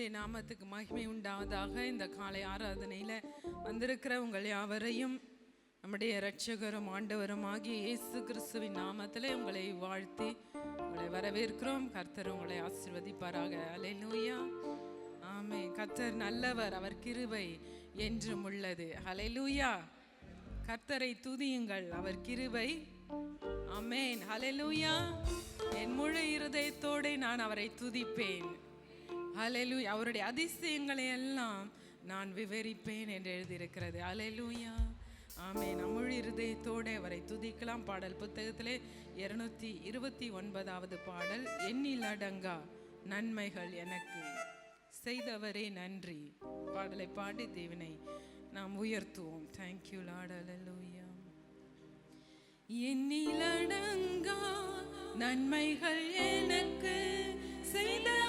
கர்த்தருடைய நாமத்துக்கு மகிமை உண்டாவதாக இந்த காலை ஆராதனையில் வந்திருக்கிற உங்கள் யாவரையும் நம்முடைய இரட்சகரும் ஆண்டவரும் ஆகிய இயேசு கிறிஸ்துவின் நாமத்தில் உங்களை வாழ்த்தி உங்களை வரவேற்கிறோம். கர்த்தர் உங்களை ஆசிர்வதிப்பாராக. அலை லூயா ஆமே கர்த்தர் நல்லவர் அவர் கிருபை என்றும் உள்ளது. ஹalleluya கர்த்தரை துதியுங்கள் அவர் கிருபை. ஆமென். ஹalleluya என் முழு இருதயத்தோடு நான் அவரை துதிப்பேன். ஹalleluya அவருடைய அதிசயங்களை எல்லாம் நான் விவரிப்பேன் என்று எழுதியிருக்கிறது. ஹalleluya ஆமே நம் இருதயத்தோடு அவரை துதிக்கலாம். பாடல் புத்தகத்திலே இருநூத்தி இருபத்தி ஒன்பதாவது பாடல். எண்ணிலடங்கா நன்மைகள் எனக்கு. செய்தவரே நன்றி. பாடலை பாடி தேவனை நாம் உயர்த்துவோம். தேங்க்யூ லார்ட் ஹalleluya எண்ணிலடங்கா நன்மைகள் எனக்கு. செய்த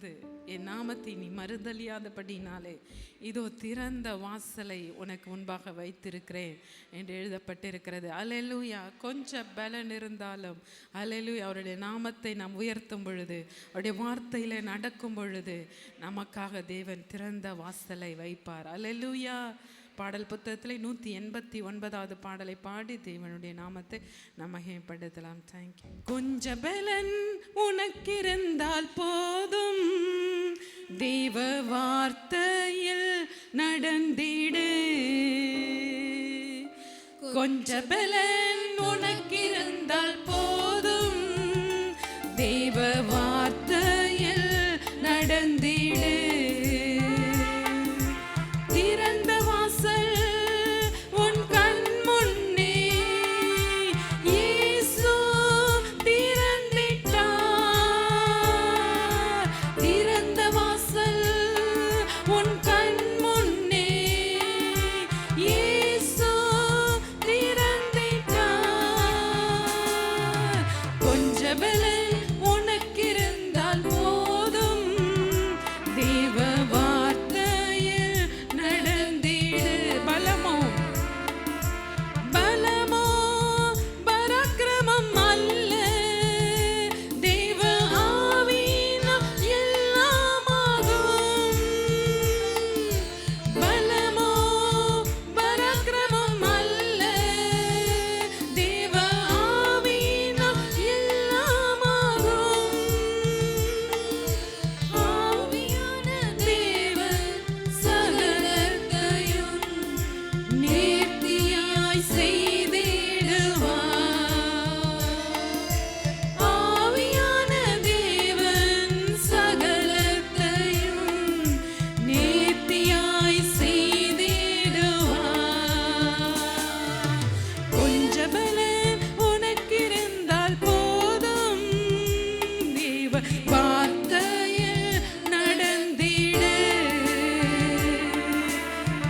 திறந்து என் நாமத்தை நீ மறுதலியாதபடினாலே இதோ திறந்த வாசலை உனக்கு முன்பாக வைத்திருக்கிறேன் என்று எழுதப்பட்டிருக்கிறது. அலையலூயா கொஞ்சம் பலன் இருந்தாலும் அலையலூயா அவருடைய நாமத்தை நாம் உயர்த்தும் பொழுது அவருடைய வார்த்தையில நடக்கும் பொழுது நமக்காக தேவன் திறந்த வாசலை வைப்பார். அலையலூயா பாடல் புத்தகத்தில் நூற்றி எண்பத்தி ஒன்பதாவது பாடலை பாடி தேவனுடைய நாமத்தை நம்ம மகிமைப்படுத்தலாம். தேங்க்யூ கொஞ்ச பலன் உனக்கிருந்தால் போதும். தெய்வ வார்த்தையில் நடந்திடு. கொஞ்ச பலன் உனக்கிருந்தால் போதும் கொஞ்ச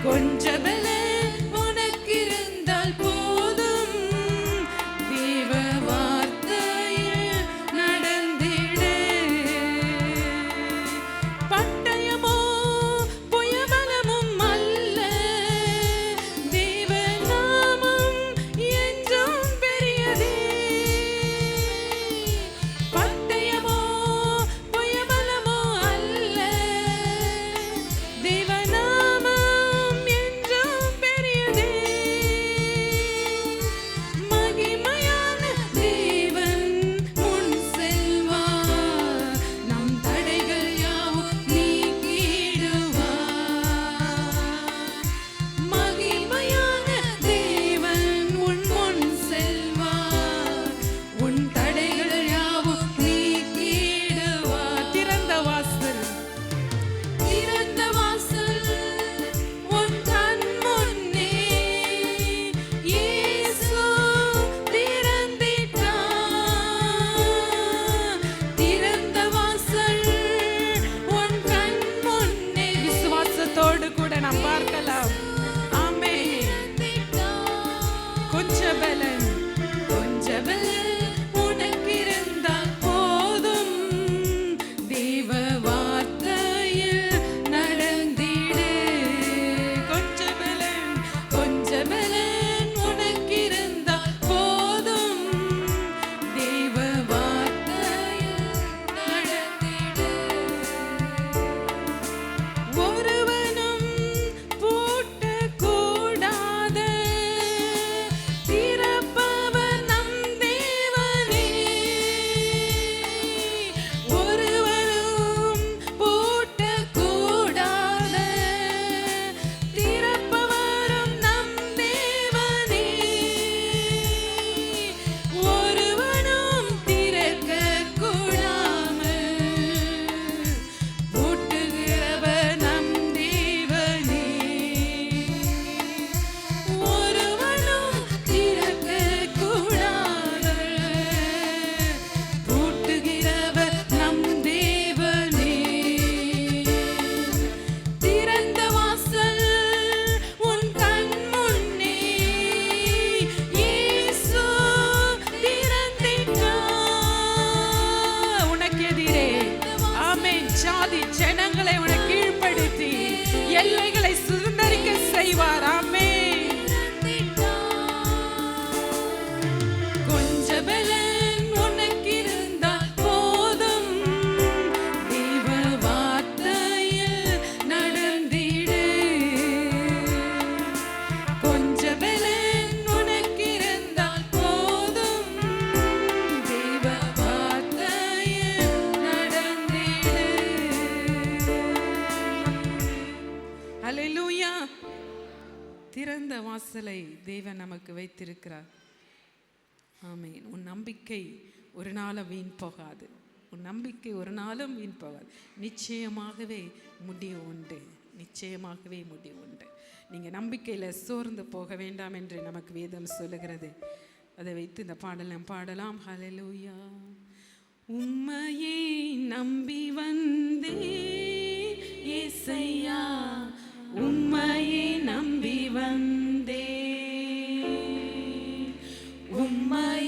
கொஞ்ச நாளும் வீண் போகாது. உன் நம்பிக்கை ஒரு நாளும் வீண் போகாது. நிச்சயமாகவே முடிவு உண்டு. நிச்சயமாகவே முடிவு உண்டு. நீங்கள் நம்பிக்கையில் சோர்ந்து போக வேண்டாம் என்று நமக்கு வேதம் சொல்லுகிறது. அதை வைத்து இந்த பாடல் பாடலாம். ஹலலூயா உம்மையே நம்பி வந்தே ஏசையா உம்மையே நம்பி வந்தே. உம்மையே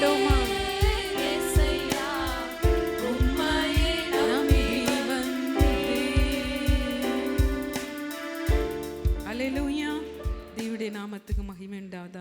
பாடுமா நாமத்துக்கு மகிமை உண்டாவதாக.